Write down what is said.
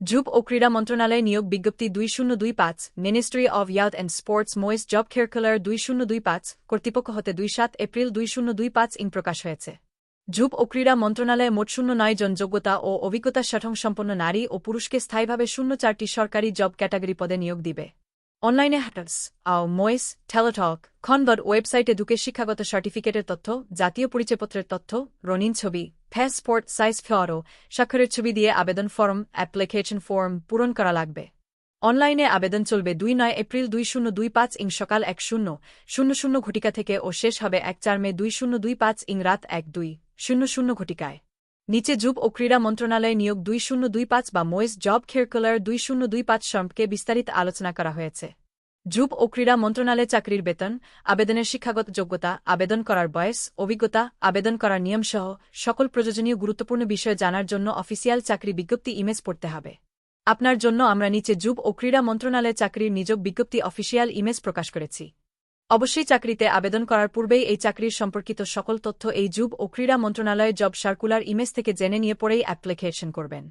যুব ও ক্রীড়া মন্ত্রণালয় নিয়োগ বিজ্ঞপ্তি দুই শূন্য দুই পাঁচ ministry of youth and sports মোয়েস job circular দুই শূন্য দুই পাঁচ, কর্তৃপক্ষ হতে দুই সাত এপ্রিল দুই শূন্য দুই পাঁচ ইং প্রকাশ হয়েছে। যুব ও ক্রীড়া মন্ত্রণালয়ে মোট শূন্য নয় জন যোগ্যতা ও অভিজ্ঞতা সঠং সম্পন্ন নারী ও পুরুষকে স্থায়ীভাবে শূন্য চারটি সরকারি জব ক্যাটাগরি পদে নিয়োগ দিবে। অনলাইনে হ্যাটার্স আও ময়েস, টেলিটক খনবর্ড ওয়েবসাইটে ঢুকে শিক্ষাগত সার্টিফিকেটের তথ্য, জাতীয় পরিচয়পত্রের তথ্য রনিন ছবি পাসপোর্ট সাইজ ফেয়ারও স্বাক্ষরের ছবি দিয়ে আবেদন ফর্ম অ্যাপ্লিকেশন ফর্ম পূরণ করা লাগবে। অনলাইনে আবেদন চলবে দুই নয় এপ্রিল দুই শূন্য দুই পাঁচ ইং সকাল এক শূন্য। শূন্য শূন্য ঘটিকা থেকে ও শেষ হবে এক চার মে দুই শূন্য দুই পাঁচ ইং রাত এক দুই। শূন্য শূন্য ঘটিকায়। নিচে যুব ও ক্রীড়া মন্ত্রণালয় নিয়োগ দুই শূন্য দুই পাঁচ বা মোয়েস জব খেরকুলার দুই শূন্য দুই পাঁচ সম্পর্কে বিস্তারিত আলোচনা করা হয়েছে। যুব ও ক্রীড়া মন্ত্রণালয়ে চাকরির বেতন, আবেদনের শিক্ষাগত যোগ্যতা, আবেদন করার বয়স, অভিজ্ঞতা, আবেদন করার নিয়মসহ সকল প্রয়োজনীয় গুরুত্বপূর্ণ বিষয় জানার জন্য অফিসিয়াল চাকরি বিজ্ঞপ্তি ইমেজ পড়তে হবে। আপনার জন্য আমরা নিচে যুব ও ক্রীড়া মন্ত্রণালয়ে চাকরির নিযোগ বিজ্ঞপ্তি অফিসিয়াল ইমেজ প্রকাশ করেছি। অবশ্যই চাকরিতে আবেদন করার পূর্বেই এই চাকরির সম্পর্কিত সকল তথ্য এই যুব ও ক্রীড়া মন্ত্রণালয়ে জব সার্কুলার ইমেজ থেকে জেনে নিয়ে পরেই অ্যাপ্লিকেশন করবেন।